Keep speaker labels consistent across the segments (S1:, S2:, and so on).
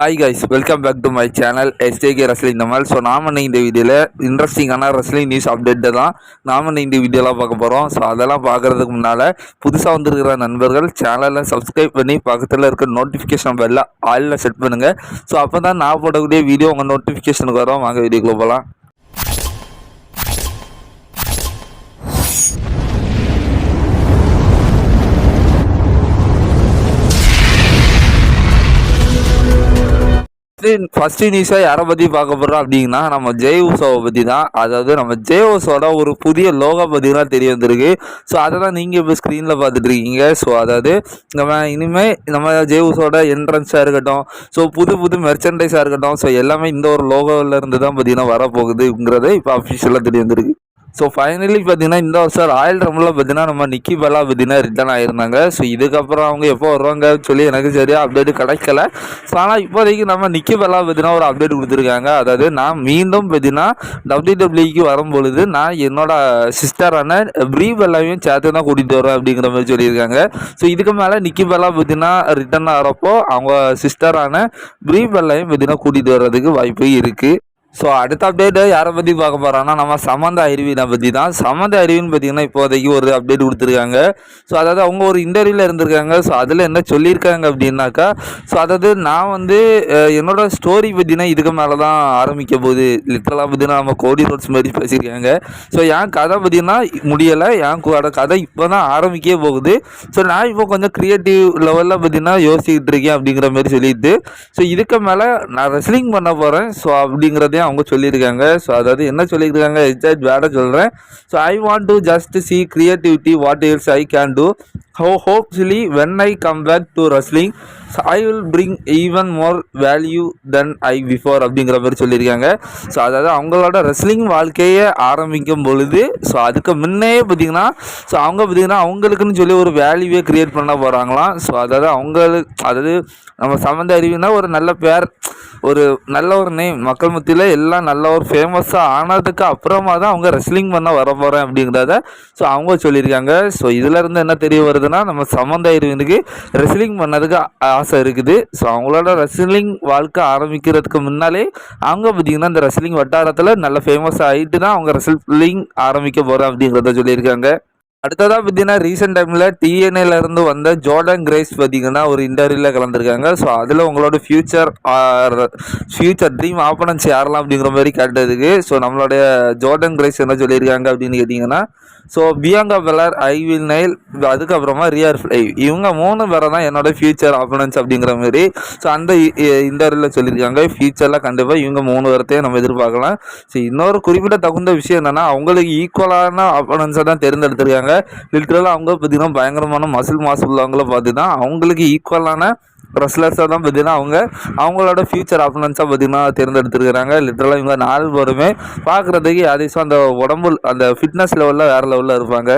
S1: Hi guys welcome back to my channel எஸ்டேகே wrestling நம்மள் so நாம இந்த வீடியோவில் இன்ட்ரெஸ்டிங்கான ரஸ்லிங் நியூஸ் அப்டேட்டை தான் நாம இந்த வீடியோலாம் பார்க்க போகிறோம் ஸோ அதெல்லாம் பார்க்குறதுக்கு முன்னால் புதுசாக வந்திருக்கிற நண்பர்கள் சேனலில் சப்ஸ்கிரைப் பண்ணி பக்கத்தில் இருக்க நோட்டிஃபிகேஷன் பெல்ல ஆலில் செட் பண்ணுங்கள் ஸோ அப்போ தான் நான் போடக்கூடிய வீடியோ உங்கள் நோட்டிஃபிகேஷனுக்கு வரும். வாங்க வீடியோக்குள்ளே போகலாம் ஃபர்ஸ்ட் நியூஸாக யாரை பற்றி பார்க்க போகிறோம் அப்படின்னா நம்ம ஜெய் உசோவை பற்றி தான் அதாவது நம்ம ஜெய் உசோட ஒரு புதிய லோகோ பற்றி தான் தெரிய வந்திருக்கு. ஸோ அதை தான் நீங்கள் இப்போ ஸ்க்ரீனில் பார்த்துட்ருக்கீங்க ஸோ அதாவது நம்ம இனிமேல் நம்ம ஜெய் உசோட என்ட்ரன்ஸாக இருக்கட்டும். ஸோ புது புது மெர்ச்சன்டைஸாக இருக்கட்டும். ஸோ எல்லாமே இந்த ஒரு லோகோவில் இருந்து தான் பார்த்தீங்கன்னா வரப்போகுதுங்கிறத இப்போ அஃபிஷியலாக தெரிய வந்திருக்கு. ஸோ ஃபைனலி பார்த்தீங்கன்னா இந்த வருஷம் ராயல் ரம்பில் பார்த்தீங்கன்னா நம்ம நிக்கி பலா பார்த்தீங்கன்னா ரிட்டர்ன் ஆயிருந்தாங்க. ஸோ இதுக்கப்புறம் அவங்க எப்போ வருவாங்கன்னு சொல்லி எனக்கு சரியாக அப்டேட் கிடைக்கல. ஸோ ஆனால் இப்போதைக்கு நம்ம நிக்கி பலா பார்த்தீங்கன்னா ஒரு அப்டேட் கொடுத்துருக்காங்க. அதாவது நான் மீண்டும் பார்த்தீங்கன்னா டபிள்யூ டபிள்யூக்கு வரும்பொழுது நான் என்னோட சிஸ்டரான ப்ரீ பல்லாவையும் சேர்த்து தான் கூட்டிகிட்டு வரேன் அப்படிங்கிற மாதிரி சொல்லியிருக்காங்க. ஸோ இதுக்கு மேலே நிக்கி பலா பார்த்தீங்கன்னா ரிட்டர்ன் ஆகிறப்போ அவங்க சிஸ்டரான ப்ரீ பல்லாவையும் பார்த்தீங்கன்னா கூட்டிகிட்டு வர்றதுக்கு வாய்ப்பு இருக்குது ஸோ அடுத்த அப்டேட்டு யாரை பற்றி பார்க்க போகிறோன்னா நம்ம சமந்த அறிவினை பற்றி தான் சமந்த அறிவின்னு பார்த்தீங்கன்னா இப்போதைக்கு ஒரு அப்டேட் கொடுத்துருக்காங்க. ஸோ அதாவது அவங்க ஒரு இன்டர்வியூவில் இருந்திருக்காங்க. ஸோ அதில் என்ன சொல்லியிருக்காங்க அப்படின்னாக்கா ஸோ அதாவது நான் வந்து என்னோட ஸ்டோரி பார்த்தீங்கன்னா இதுக்கு மேலே தான் ஆரம்பிக்க போகுது. லிட்டரலாக பார்த்தீங்கன்னா நம்ம கோடி ரோட்ஸ் மாதிரி பேசியிருக்காங்க. ஸோ என் கதை பார்த்தீங்கன்னா முடியலை. என் கூட கதை இப்போ தான் ஆரம்பிக்கவே போகுது. ஸோ நான் இப்போ கொஞ்சம் க்ரியேட்டிவ் லெவலில் பார்த்தீங்கன்னா யோசிக்கிட்டு இருக்கேன் அப்படிங்கிற மாதிரி சொல்லிட்டு ஸோ இதுக்கு மேலே நான் ரெஸ்லிங் பண்ண போகிறேன் ஸோ அப்படிங்கிறதையும் அவங்க சொல்லியிருக்காங்க. ஸோ அதாவது என்ன சொல்லியிருக்காங்க? எக்ஸாக்ட் வேட சொல்கிறேன் so I want to just see creativity what else I can do ho hopefully when I come back to wrestling I will bring even more value than I before அப்படிங்கிற மாதிரி சொல்லியிருக்காங்க. So அதாவது அவங்களோட wrestling வாழ்க்கையை ஆரம்பிக்கும் பொழுது so அதுக்கு முன்னே பார்த்தீங்கன்னா ஸோ அவங்க பார்த்தீங்கன்னா அவங்களுக்குன்னு சொல்லி ஒரு வேல்யூவே க்ரியேட் பண்ண போகிறாங்களாம் ஸோ அதாவது அவங்களுக்கு அதாவது நம்ம சம்மந்த அறிவுனா ஒரு நல்ல பேர் ஒரு நல்ல ஒரு நேம் மக்கள் மத்தியில் எல்லாம் நல்ல ஒரு ஃபேமஸாக ஆனதுக்கு அப்புறமா தான் அவங்க ரெஸ்லிங் பண்ண வர போகிறேன் அப்படிங்கிறத ஸோ அவங்க சொல்லியிருக்காங்க. ஸோ இதிலேருந்து என்ன தெரிய வருதுன்னா நம்ம சம்மந்த அறிவினுக்கு ரெஸ்லிங் பண்ணதுக்கு ஆசை இருக்குது. ஸோ அவங்களோட ரெஸ்லிங் வாழ்க்கை ஆரம்பிக்கிறதுக்கு முன்னாலே அவங்க பார்த்தீங்கன்னா இந்த ரெஸ்லிங் வட்டாரத்தில் நல்ல ஃபேமஸ் ஆகிட்டு தான் அவங்க ரெஸ்லிங் ஆரம்பிக்க போகிறேன் அப்படிங்கிறத சொல்லியிருக்காங்க. அடுத்ததாக பார்த்தீங்கன்னா ரீசெண்ட் டைமில் டிஎன்ஏலேருந்து வந்த ஜோர்டன் கிரேஸ் பார்த்தீங்கன்னா ஒரு இன்டர்வியூவில் கலந்துருக்காங்க. ஸோ அதில் உங்களோட ஃபியூச்சர் ஃபியூச்சர் ட்ரீம் ஆப்பனன்ஸ் யாரெல்லாம் அப்படிங்கிற மாதிரி கேட்டதுக்கு ஸோ நம்மளுடைய ஜோர்டன் கிரேஸ் என்ன சொல்லியிருக்காங்க அப்படின்னு கேட்டிங்கன்னா so Bianca Belair I will nail அதுக்கப்புறமா ரியார் ஃப்ளை இவங்க மூணு பேரை தான் என்னோட ஃபியூச்சர் ஆப்பனன்ஸ் அப்படிங்கிற மாதிரி. ஸோ அந்த இன்டர்வியூவில் சொல்லியிருக்காங்க. ஃபியூச்சரில் கண்டிப்பாக இவங்க மூணு பேரத்தையும் நம்ம எதிர்பார்க்கலாம். ஸோ இன்னொரு குறிப்பிட்ட தகுந்த விஷயம் என்னென்னா அவங்களுக்கு ஈக்குவலான ஆப்பனன்ஸை தான் தேர்ந்தெடுத்திருக்காங்க. லிட்ரலாக அவங்க பார்த்தீங்கன்னா பயங்கரமான மசில் மாசு உள்ளவங்கள பார்த்து தான் அவங்களுக்கு ஈக்குவலான ரெஸ்லர்ஸாக தான் பார்த்தீங்கன்னா அவங்க அவங்களோட ஃபியூச்சர் ஆப்பனன்ஸாக பார்த்தீங்கன்னா தேர்ந்தெடுத்திருக்கிறாங்க. லிட்டரலாக இவங்க நாலு பேருமே பார்க்குறதுக்கு யாரையும் அந்த உடம்பு அந்த ஃபிட்னஸ் லெவலில் வேறு லெவலில் இருப்பாங்க.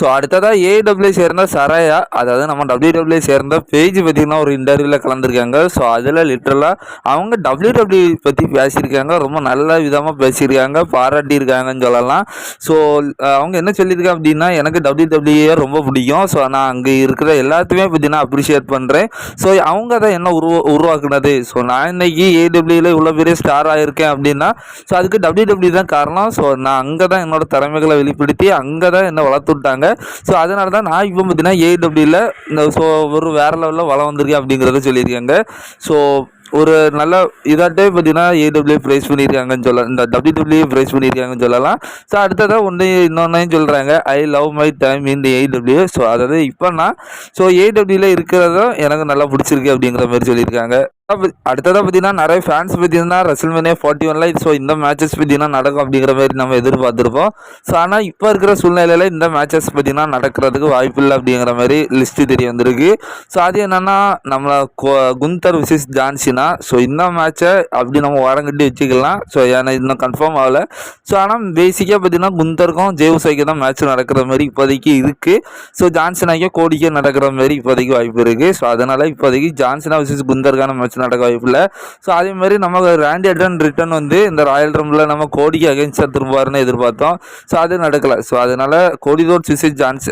S1: ஸோ அடுத்ததாக ஏடபிள்யூ சேர்ந்த சரையா அதாவது நம்ம டபிள்யூடபிள்யூ சேர்ந்த பேஜ் பார்த்தீங்கன்னா ஒரு இன்டர்வியூவில் கலந்துருக்காங்க. ஸோ அதில் லிட்ரலாக அவங்க டபிள்யூடபிள்யூ பற்றி பேசியிருக்காங்க. ரொம்ப நல்ல விதமாக பேசியிருக்காங்க பாராட்டியிருக்காங்கன்னு சொல்லலாம். ஸோ அவங்க என்ன சொல்லியிருக்காங்க அப்படின்னா எனக்கு டபிள்யூடபிள்யூஏ ரொம்ப பிடிக்கும். ஸோ நான் அங்கே இருக்கிற எல்லாத்தையுமே பார்த்தீங்கன்னா அப்ரிஷியேட் பண்ணுறேன் ஸோ அவங்க தான் என்ன உருவா உருவாக்குனது? ஸோ நான் இன்னைக்கு ஏடபிள்யூவில் இவ்வளோ பெரிய ஸ்டார் ஆகியிருக்கேன் அப்படின்னா ஸோ அதுக்கு டபிள்யூடபிள்யூ தான் காரணம். ஸோ நான் அங்கே தான் என்னோட திறமைகளை வெளிப்படுத்தி அங்கே தான் என்னை வளர்த்து விட்டாங்க. ஸோ அதனால தான் நான் இப்போ பார்த்தீங்கன்னா ஏடபிள்யூவில் இந்த ஸோ ஒரு வேறு லெவலில் வளம் வந்திருக்கேன் அப்படிங்கிறத சொல்லியிருக்காங்க. ஸோ ஒரு நல்ல இதாட்டே பார்த்தீங்கன்னா ஏடபிள்யூ ப்ரைஸ் பண்ணியிருக்காங்கன்னு சொல்லலாம் இந்த டபிள்யூடபிள்யூ ப்ரைஸ் பண்ணியிருக்காங்கன்னு சொல்லலாம். ஸோ அடுத்ததாக ஒன்று இன்னொன்னையும் சொல்கிறாங்க ஐ லவ் மை டைம் இந்த ஏடபிள்யூ ஸோ அதாவது இப்போ நான் ஸோ ஏடபிள்யூவில் இருக்கிறதும் எனக்கு நல்லா பிடிச்சிருக்கு அப்படிங்கிற மாதிரி சொல்லியிருக்காங்க. அடுத்ததாக பார்த்தீங்கன்னா நிறைய ஃபேன்ஸ் பார்த்தீங்கன்னா ரெசல்மேனே ஃபார்ட்டி ஒன்ல ஸோ இந்த மேட்சஸ் பார்த்தீங்கன்னா நடக்கும் அப்படிங்கிற மாதிரி நம்ம எதிர்பார்த்துருப்போம். ஸோ ஆனால் இப்போ இருக்கிற சூழ்நிலையில் இந்த மேட்சஸ் பார்த்தீங்கன்னா நடக்கிறதுக்கு வாய்ப்பு இல்லை அப்படிங்கிற மாதிரி லிஸ்ட்டு தெரிய வந்திருக்கு. ஸோ அது என்னன்னா நம்ம குந்தர் விசிஸ் ஜான்சினா ஸோ இந்த மேட்சை அப்படி நம்ம வாரங்கட்டி வச்சுக்கலாம். ஸோ ஏன்னா இன்னும் கன்ஃபார்ம் ஆகலை. ஸோ ஆனால் பேசிக்காக பார்த்தீங்கன்னா குந்தருக்கும் ஜேவுசாய்க்கு தான் மேட்ச் நடக்கிற மாதிரி இப்போதைக்கு இருக்குது ஸோ ஜான்சனாக்கே கோடிக்கே நடக்கிற மாதிரி இப்போதைக்கு வாய்ப்பு இருக்குது ஸோ அதனால் இப்போதைக்கு ஜான்சனா விசிஸ் குந்தருக்கான மேட்ச் மேட்ச் நடக்க வாய்ப்பில்லை ஸோ அதே மாதிரி நம்ம ரேண்டி அட்டன் ரிட்டன் வந்து இந்த ராயல் ரம்பில் நம்ம கோடிக்கு அகேன்ஸ்டாக திரும்புவார்னு எதிர்பார்த்தோம். ஸோ அது நடக்கலை. ஸோ அதனால் கோடி ரோட் விசிட் ஜான்ஸ்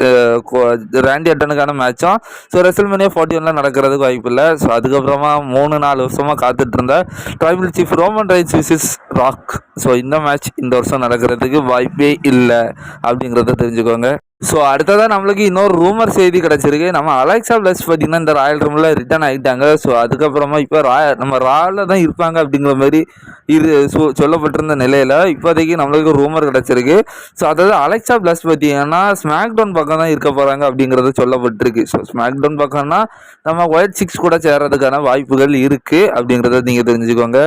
S1: ரேண்டி அட்டனுக்கான மேட்சும் ஸோ ரெசல்மேனியா ஃபார்ட்டி ஒனில் நடக்கிறதுக்கு வாய்ப்பில்லை ஸோ அதுக்கப்புறமா மூணு நாலு வருஷமாக காத்துட்டு இருந்த tribal chief Roman Reigns versus Rock so இந்த மேட்ச் இந்த வருஷம் நடக்கிறதுக்கு வாய்ப்பே இல்லை. அப்படிங்கிறத தெரிஞ்சுக்கோங்க. ஸோ அடுத்ததாக நம்மளுக்கு இன்னொரு ரூமர் செய்தி கிடச்சிருக்கு. நம்ம அலெக்சா பிளஸ் பார்த்தீங்கன்னா இந்த ராயல் ரூமில் ரிட்டர்ன் ஆகிட்டாங்க ஸோ அதுக்கப்புறமா இப்போ ராய நம்ம ராயில் தான் இருப்பாங்க அப்படிங்கிற மாதிரி இரு சொ சொல்லப்பட்டிருந்த நிலையில் இப்போதைக்கு நம்மளுக்கு ரூமர் கிடச்சிருக்கு. ஸோ அதாவது அலெக்சா பிளஸ் பார்த்தீங்கன்னா ஸ்மாக் டவுன் பக்கம் தான் இருக்க போகிறாங்க அப்படிங்கிறது சொல்லப்பட்டிருக்கு. ஸோ ஸ்மாக் டவுன் பக்கம்னா நம்ம ஒயிட் சிக்ஸ் கூட சேர்றதுக்கான வாய்ப்புகள் இருக்குது அப்படிங்கிறத நீங்கள் தெரிஞ்சுக்கோங்க.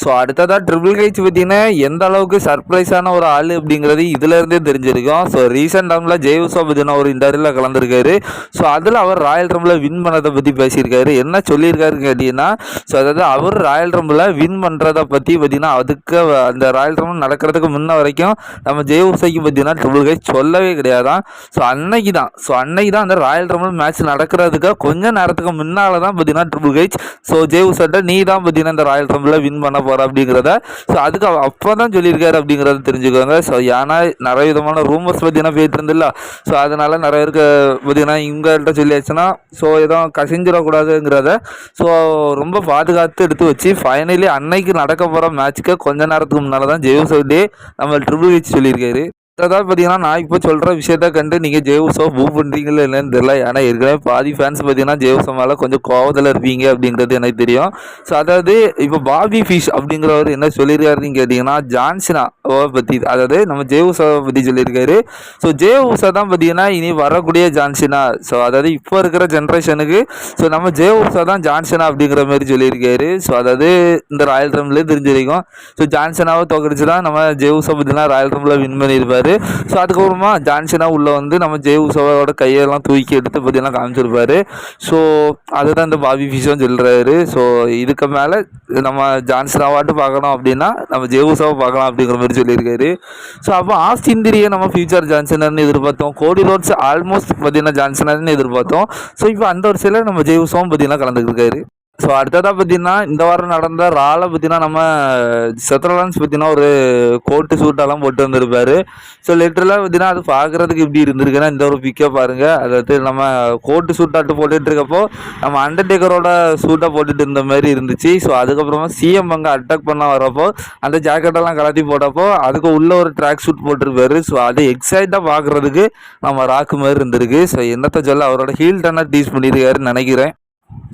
S1: ஸோ அடுத்ததாக ட்ரிபிள் ஹெச் பார்த்தீங்கன்னா எந்த அளவுக்கு சர்ப்ரைஸான ஒரு ஆள் அப்படிங்கிறது இதுலேருந்தே தெரிஞ்சிருக்கும். ஸோ ரீசெண்ட் டைமில் ஜெய்வுசா பார்த்தீங்கன்னா ஒரு இன்டர்வியூவில் கலந்துருக்காரு. ஸோ அதில் அவர் ராயல் ரம்பில் வின் பண்ணதை பற்றி பேசியிருக்காரு. என்ன சொல்லியிருக்காரு கேட்டிங்கன்னா ஸோ அதாவது அவர் ராயல் ரம்பில் வின் பண்ணுறதை பற்றி பார்த்தீங்கன்னா அதுக்கு அந்த ராயல் ரம்பிள் நடக்கிறதுக்கு முன்ன வரைக்கும் நம்ம ஜெய்வுசாய்க்கு பார்த்தீங்கன்னா ட்ரிபிள் ஹெச் சொல்லவே கிடையாதான். ஸோ அன்னைக்கு தான் ஸோ அன்னைக்கு தான் அந்த ராயல் ரம்பிள் மேட்ச் நடக்கிறதுக்கு கொஞ்சம் நேரத்துக்கு முன்னால் தான் பார்த்தீங்கன்னா ட்ரிபிள் ஹெச் ஸோ ஜெய்வுசாட்ட நீ தான் பார்த்தீங்கன்னா இந்த ராயல் ரம்பில் வின் பண்ண போகிறா அப்படிங்கிறத ஸோ அதுக்கு அப்போ தான் சொல்லியிருக்காரு அப்படிங்கிறத தெரிஞ்சுக்கோங்க. ஸோ ஏன்னா நிறைய விதமான ரூமர்ஸ் பார்த்தீங்கன்னா போயிட்டு இருந்தில்ல. ஸோ அதனால் நிறைய பேருக்கு பார்த்தீங்கன்னா இவங்கள்ட்ட சொல்லியாச்சுன்னா ஸோ எதுவும் கசிஞ்சிடக்கூடாதுங்கிறத ஸோ ரொம்ப பாதுகாத்து எடுத்து வச்சு ஃபைனலி அன்னைக்கு நடக்க போகிற மேட்ச்சுக்கு கொஞ்ச நேரத்துக்கு முன்னால் தான் ஜெய்வசோடே நம்ம ட்ரிபிள் ஹெச் சொல்லியிருக்காரு. அதாவது பார்த்தீங்கன்னா நான் இப்போ சொல்கிற விஷயத்த கண்டு நீங்கள் ஜெய்வுசோ மூவ் பண்ணுறீங்களா இல்லைன்னு தெரியல. ஏன்னா ஏற்கனவே பாதி ஃபேன்ஸ் பார்த்தீங்கன்னா ஜெய்வுசோ மேலே கொஞ்சம் கோவத்தில் இருப்பீங்க அப்படிங்கிறது எனக்கு தெரியும். ஸோ அதாவது இப்போ பாபி ஃபிஷ் அப்படிங்கிறவர் என்ன சொல்லியிருக்காருன்னு கேட்டிங்கன்னா ஜான்சினா பற்றி அதாவது நம்ம ஜெய்வுசாவை பற்றி சொல்லியிருக்காரு. ஸோ ஜெய்வுசா தான் பார்த்தீங்கன்னா இனி வரக்கூடிய ஜான்சினா. ஸோ அதாவது இப்போ இருக்கிற ஜென்ரேஷனுக்கு ஸோ நம்ம ஜெய்வுசா தான் ஜான்சினா அப்படிங்கிற மாதிரி சொல்லியிருக்காரு. ஸோ அதாவது இந்த ராயல் ரம்லேயே தெரிஞ்சிருக்கும். ஸோ ஜான்சனாவை தோக்கடிச்சு தான் நம்ம ஜெய்வுசா பார்த்தீங்கன்னா ராயல் ரம்ல வின் பண்ணியிருப்பார். ஸோ அதுக்கப்புறமா ஜான்சனா உள்ளே வந்து நம்ம ஜெய் உசவாவோட கையெல்லாம் தூக்கி எடுத்து பார்த்தீங்கன்னா காமிச்சிருப்பாரு. ஸோ அதுதான் இந்த பாபி ஃபிஷும் சொல்கிறாரு ஸோ இதுக்கு மேலே நம்ம ஜான்சனாவாட்டு பார்க்கணும் அப்படின்னா நம்ம ஜெய் ஜெய்வுசாவை பார்க்கலாம் அப்படிங்கிற மாதிரி சொல்லியிருக்காரு. ஸோ அப்போ ஆஸ்திந்திரியை நம்ம ஃபியூச்சர் ஜான்சனர்னு எதிர்பார்த்தோம். கோடி ரோட்ஸ் ஆல்மோஸ்ட் பார்த்தீங்கன்னா ஜான்சனர்னு எதிர்பார்த்தோம். ஸோ இப்போ அந்த வருஷத்தில் நம்ம ஜெய்வுசாவும் பார்த்தீங்கன்னா கலந்துக்கிருக்காரு ஸோ அடுத்ததாக பார்த்தீங்கன்னா இந்த வாரம் நடந்த ராலை பார்த்தீங்கன்னா நம்ம செத்ரலான்ஸ் பார்த்தீங்கன்னா ஒரு கோட்டு சூட்டெல்லாம் போட்டு வந்திருப்பாரு. ஸோ லிட்டரலாக பார்த்தீங்கன்னா அது பார்க்குறதுக்கு இப்படி இருந்திருக்குன்னா இந்த ஒரு பிக்கை பாருங்கள் அதாவது நம்ம கோட்டு சூட்டாட்டு போட்டுட்டு இருக்கப்போ நம்ம அண்டர்டேக்கரோட சூட்டை போட்டுட்டு இருந்த மாதிரி இருந்துச்சு. ஸோ அதுக்கப்புறமா சிஎம் அங்கே அட்டாக் பண்ண வரப்போ அந்த ஜாக்கெட்டெல்லாம் கலத்தி போட்டப்போ அதுக்கு உள்ள ஒரு ட்ராக் சூட் போட்டிருப்பாரு. ஸோ அது எக்ஸைட்டாக பார்க்குறதுக்கு நம்ம ராக்கு மாதிரி இருந்திருக்கு. ஸோ என்னத்த சொல்ல அவரோட ஹீல் டன்னா டீஸ் பண்ணியிருக்காருன்னு நினைக்கிறேன்.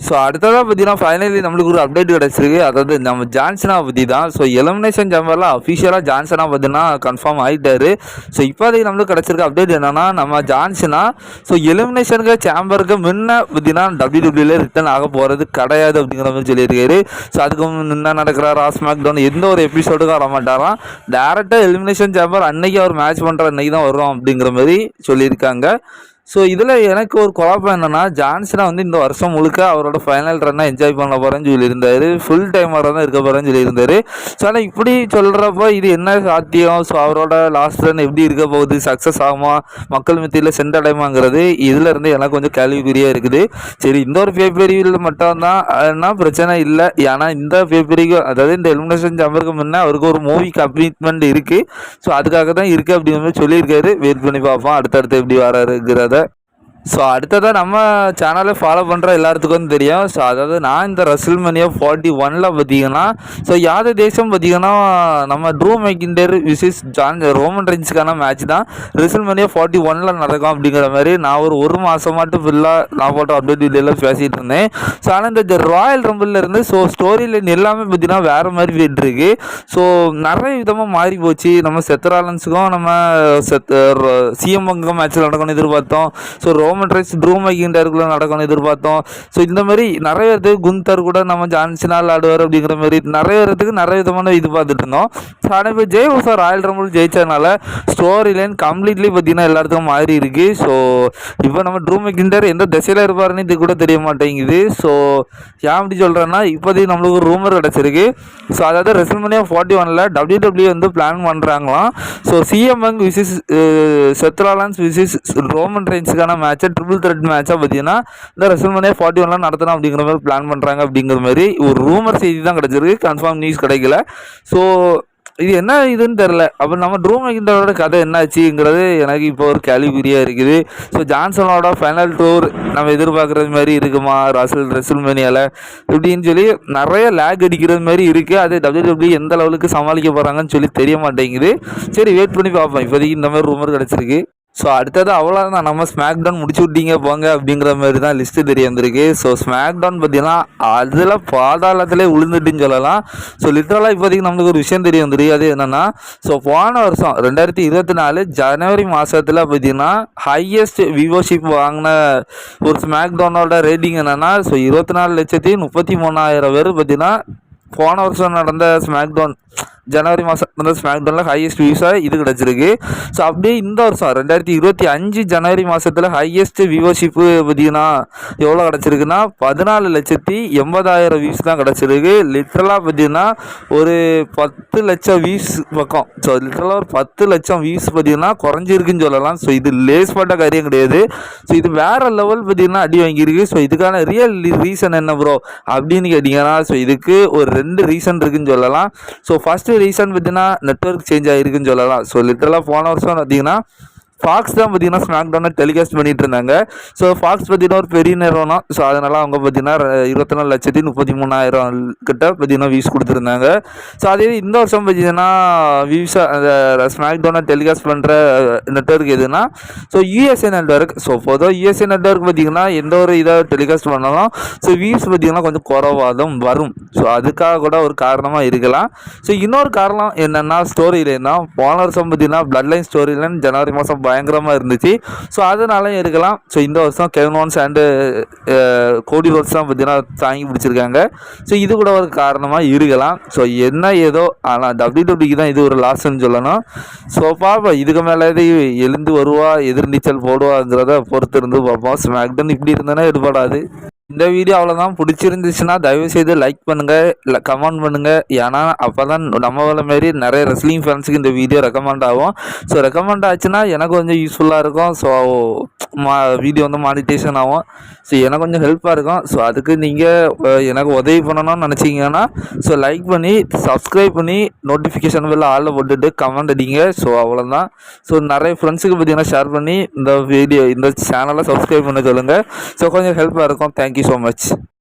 S1: ஸோ அடுத்ததாக பார்த்தீங்கன்னா ஃபைனலி நம்மளுக்கு ஒரு அப்டேட் கிடச்சிருக்கு. அதாவது நம்ம ஜான்சனா பற்றி தான். ஸோ எலிமினேஷன் ஜம்பரில் அஃபிஷியலாக ஜான்சனா பார்த்தீங்கன்னா கன்ஃபார்ம் ஆகிட்டாரு ஸோ இப்போதைக்கு நம்மளுக்கு கிடச்சிருக்க அப்டேட் என்னென்னா நம்ம ஜான்சனா ஸோ எலிமினேஷனுக்கு சேம்பருக்கு முன்ன பார்த்தீங்கன்னா டபிள்யூடபிள்யூல ரிட்டர்ன் ஆக போகிறது கிடையாது அப்படிங்கிற மாதிரி சொல்லியிருக்காரு. ஸோ அதுக்கு முன்ன நடக்கிற? ராஸ் மேக் டவுன் எந்த ஒரு எபிசோடுக்கும் வர மாட்டாராம் டேரெக்டாக எலிமினேஷன் சேம்பர் அன்னைக்கு அவர் மேட்ச் பண்ணுற அன்னைக்கு தான் வரும் அப்படிங்கிற மாதிரி சொல்லியிருக்காங்க. ஸோ இதில் எனக்கு ஒரு குழப்பம் என்னென்னா ஜான்சனா வந்து இந்த வருஷம் முழுக்க அவரோட ஃபைனல் ரன்னை என்ஜாய் பண்ண போகிறேன்னு சொல்லியிருந்தாரு. ஃபுல் டைமராக தான் இருக்க போகிறேன்னு சொல்லியிருந்தாரு. ஸோ ஆனால் இப்படி சொல்கிறப்ப இது என்ன சாத்தியம்? ஸோ அவரோட லாஸ்ட் ரன் எப்படி இருக்க போகுது? சக்ஸஸ் ஆகுமா? மக்கள் மத்தியில் சென்றடைமாங்கிறது இதில் இருந்து எனக்கு கொஞ்சம் கேள்விக்குறியாக இருக்குது. சரி இந்த ஒரு பேப்பரியில் மட்டும்தான் என்ன பிரச்சனை இல்லை. ஏன்னா இந்த பேப்பரிக்கு அதாவது இந்த எலிமினேஷன் ஜம்பருக்கு முன்னே அவருக்கு ஒரு மூவி கமிட்மெண்ட் இருக்குது ஸோ அதுக்காக தான் இருக்குது அப்படிங்கிற மாதிரி சொல்லியிருக்காரு. வெயிட் பண்ணி பார்ப்போம். அடுத்தடுத்து எப்படி வராருங்கிறத ஸோ அடுத்ததாக நம்ம சேனலை ஃபாலோ பண்ணுற எல்லாத்துக்கும் தெரியும். ஸோ அதாவது நான் இந்த ரசில்மனியா ஃபார்ட்டி ஒனில் பார்த்தீங்கன்னா ஸோ யாத தேசம் பார்த்தீங்கன்னா நம்ம Drew McIntyre versus John Roman ரெஞ்சுக்கான match தான் ரிசல்மனியா ஃபார்ட்டி ஒனில் நடக்கும் அப்படிங்கிற மாதிரி நான் ஒரு ஒரு மாதம் மட்டும் ஃபுல்லாக நான் போட்ட அப்டேட் வீடியோவில் பேசிகிட்டு இருந்தேன். ஸோ ஆனால் இந்த ராயல் ரம்பிள்ல இருந்து ஸோ ஸ்டோரி லைன் எல்லாமே பார்த்தீங்கன்னா வேறு மாதிரி போயிட்டுருக்கு ஸோ நிறைய விதமாக மாறி போச்சு. நம்ம செத்ராலன்ஸுக்கும் நம்ம செத் சிஎம் பங்கம் மேட்ச்சில் நடக்கணும்னு எதிர்பார்த்தோம். So Ro Roman Reigns Drew மைக்கிண்டருக்குள்ள நடக்கணும்னு எதிர்பார்த்தோம். ஸோ இந்த மாதிரி நிறைய பேருக்கு குந்தர் கூட நம்ம ஜான்சனால் ஆடுவார் அப்படிங்கிற மாதிரி நிறைய பேருக்கு நிறைய விதமான இது பார்த்துட்டு இருந்தோம். ஸோ ஆனால் இப்போ ஜெய் உசா ராயல் ரம்பிள் ஜெயிச்சதுனால ஸ்டோரி லைன் கம்ப்ளீட்லி பார்த்தீங்கன்னா எல்லாத்துக்கும் மாறி இருக்கு. ஸோ இப்போ நம்ம ட்ரூ மெக்கிண்டர் எந்த திசையில் இருப்பாருன்னு இது கூட தெரிய மாட்டேங்குது. ஸோ ஏன் அப்படி சொல்கிறேன்னா இப்போதைக்கு நம்மளுக்கு ஒரு ரூமர் கிடச்சிருக்கு. ஸோ அதாவது ரெசல்மனியா ஃபார்ட்டி ஒனில் டபிள்யூ டபிள்யூ வந்து பிளான் பண்ணுறாங்களாம் so சிஎம்எங் versus Seth Rollins versus Roman ரெயின்ஸுக்கான match triple threat மேட்சாக பார்த்தீங்கன்னா இந்த ரெசல்மனியா ஃபார்ட்டி ஒன்லாம் நடத்தணும் அப்படிங்கிற மாதிரி பிளான் பண்ணுறாங்க அப்படிங்கிற மாதிரி ஒரு ரூமர் செய்தி தான் கிடச்சிருக்கு. கன்ஃபார்ம் நியூஸ் கிடைக்கல. ஸோ இது என்ன இதுன்னு தெரில அப்போ நம்ம ட்ரூ மெக்கிண்டரோட கதை என்னாச்சுங்கிறது எனக்கு இப்போ ஒரு கேள்விக்குறியாக இருக்குது. ஸோ ஜான்சனோட ஃபைனல் டூர் நம்ம எதிர்பார்க்குறது மாதிரி இருக்குமா? ரசல் ரெசல் மேனியால் இப்படின்னு சொல்லி நிறைய லேக் அடிக்கிறது மாதிரி இருக்குது அது டபிள்யூடபிள்யூ எந்த லெவலுக்கு சமாளிக்க போகிறாங்கன்னு சொல்லி தெரிய மாட்டேங்குது. சரி வெயிட் பண்ணி பார்ப்போம். இப்போதைக்கு இந்த மாதிரி ரூமர் கிடச்சிருக்கு. ஸோ அடுத்தது அவ்வளோதான் நம்ம ஸ்மாக் டவுன் முடிச்சு விட்டீங்க போங்க அப்படிங்கிற மாதிரி தான் லிஸ்ட்டு தெரிய வந்திருக்கு. ஸோ ஸ்மாக் டவுன் பார்த்தீங்கன்னா அதில் பாதாளத்திலே விழுந்துட்டுன்னு சொல்லலாம். ஸோ லிட்ரலாக இப்போதைக்கு நம்மளுக்கு ஒரு விஷயம் தெரிய வந்துருக்கு. அது என்னென்னா ஸோ போன வருஷம் ரெண்டாயிரத்தி இருபத்தி நாலு ஜனவரி மாதத்தில் பார்த்தீங்கன்னா ஹையஸ்ட் விவோஷிப் வாங்கின ஒரு ஸ்மாக் டவுனோட ரேட்டிங் என்னென்னா ஸோ இருபத்தி நாலு லட்சத்தி முப்பத்தி மூணாயிரம் பேர் பார்த்தீங்கன்னா போன வருஷம் நடந்த ஸ்மாக் டவுன் ஜனவரி மாதம் நடந்த ஸ்மாக்டவுனில் ஹையஸ்ட் வியூஸாக இது கிடச்சிருக்கு. ஸோ அப்படியே இந்த வருஷம் ரெண்டாயிரத்தி இருபத்தி அஞ்சு ஜனவரி மாதத்தில் ஹையஸ்ட் வியூவர்ஷிப்பு பார்த்தீங்கன்னா எவ்வளோ கிடச்சிருக்குன்னா பதினாலு லட்சத்தி எண்பதாயிரம் வியூஸ் தான் கிடச்சிருக்கு. லிட்ரலாக பார்த்தீங்கன்னா ஒரு பத்து லட்சம் வியூஸ் பக்கம். ஸோ லிட்ரலாக ஒரு பத்து லட்சம் வியூஸ் பார்த்தீங்கன்னா குறைஞ்சிருக்குன்னு சொல்லலாம். ஸோ இது லேஸ்பட்ட காரியம் கிடையாது. ஸோ இது வேறு லெவல் பார்த்தீங்கன்னா அடி வாங்கியிருக்கு. ஸோ இதுக்கான ரியல் ரீசன் என்ன ப்ரோ அப்படின்னு கேட்டிங்கன்னா ஸோ இதுக்கு ஒரு ரெண்டு ரீசன் இருக்குன்னு சொல்லலாம். ஸோ ஃபஸ்ட்டு ரீசன் பார்த்தீங்கன்னா நெட்ஒர்க் சேஞ்ச் ஆகிருக்குன்னு சொல்லலாம். ஸோ லிட்டரலாக போன வருஷம் பார்த்தீங்கன்னா ஃபாக்ஸ் தான் பார்த்தீங்கன்னா ஸ்மாக் டவுனை டெலிகாஸ்ட் பண்ணிட்டு இருந்தாங்க ஸோ ஃபாக்ஸ் பார்த்தீங்கன்னா ஒரு பெரிய நிறுவனம். ஸோ அதனால் அவங்க பார்த்தீங்கன்னா இருபத்தி நாலு லட்சத்தி முப்பத்தி மூணாயிரம் கிட்ட பார்த்தீங்கன்னா வியூஸ் கொடுத்துருந்தாங்க. ஸோ அதே இந்த வருஷம் பார்த்தீங்கன்னா வியூஸ் அந்த ஸ்மாக் டவுனை டெலிகாஸ்ட் பண்ணுற நெட்ஒர்க் எதுனா ஸோ யூஎஸ்ஏ நெட்ஒர்க் ஸோ பொதுவாக யூஎஸ்ஏ நெட்ஒர்க் பார்த்தீங்கன்னா எந்த ஒரு இதாக டெலிகாஸ்ட் பண்ணாலும் ஸோ வியூஸ் பார்த்தீங்கன்னா கொஞ்சம் குறவாதம் வரும். ஸோ அதுக்காக கூட ஒரு காரணமாக இருக்கலாம். ஸோ இன்னொரு காரணம் என்னென்னா ஸ்டோரி லைன்னா போன வருஷம் பார்த்தீங்கன்னா பிளட் லைன் ஸ்டோரி லைன் ஜனவரி மாதம் பயங்கரமாக இருந்துச்சு. ஸோ அதனாலையும் இருக்கலாம். ஸோ இந்த வருஷம் கெவன் அண்டு கோடி வருஷம் பார்த்தீங்கன்னா தாங்கி பிடிச்சிருக்காங்க. ஸோ இது கூட ஒரு காரணமாக இருக்கலாம். ஸோ என்ன ஏதோ ஆனால் டபிள்யூ டபிள்யூக்கு தான் இது ஒரு லாஸ்ன்னு சொல்லணும். ஸோ பார்ப்போம் இதுக்கு மேலே இது எழுந்து வருவா எதிர்நீச்சல் போடுவாங்கிறத பொறுத்து இருந்து பார்ப்போம் ஸ்மாக்டன் இப்படி இருந்தேன்னா எடுபடாது. இந்த வீடியோ அவ்வளோதான் பிடிச்சிருந்துச்சுன்னா தயவுசெய்து லைக் பண்ணுங்கள் இல்லை கமெண்ட் பண்ணுங்கள் ஏன்னா அப்போ தான் நம்மள மாரி நிறைய ரெஸ்லிங் ஃபேன்ஸுக்கு இந்த வீடியோ ரெக்கமெண்ட் ஆகும். ஸோ ரெக்கமெண்ட் ஆச்சுன்னா எனக்கு கொஞ்சம் யூஸ்ஃபுல்லாக இருக்கும். ஸோ மா வீடியோ வந்து மானிட்டேஷன் ஆகும். ஸோ எனக்கு கொஞ்சம் ஹெல்ப்பாக இருக்கும். ஸோ அதுக்கு நீங்கள் எனக்கு உதவி பண்ணணும்னு நினச்சிங்கன்னா ஸோ லைக் பண்ணி சப்ஸ்கிரைப் பண்ணி நோட்டிஃபிகேஷன் பில் ஆளில் போட்டுட்டு கமெண்ட் அடிங்க. ஸோ அவ்வளோதான் ஸோ நிறைய ஃப்ரெண்ட்ஸுக்கு பார்த்தீங்கன்னா ஷேர் பண்ணி இந்த வீடியோ இந்த சேனலை சப்ஸ்கிரைப் பண்ண சொல்லுங்கள் ஸோ கொஞ்சம் ஹெல்ப்பாக இருக்கும். Thank you so much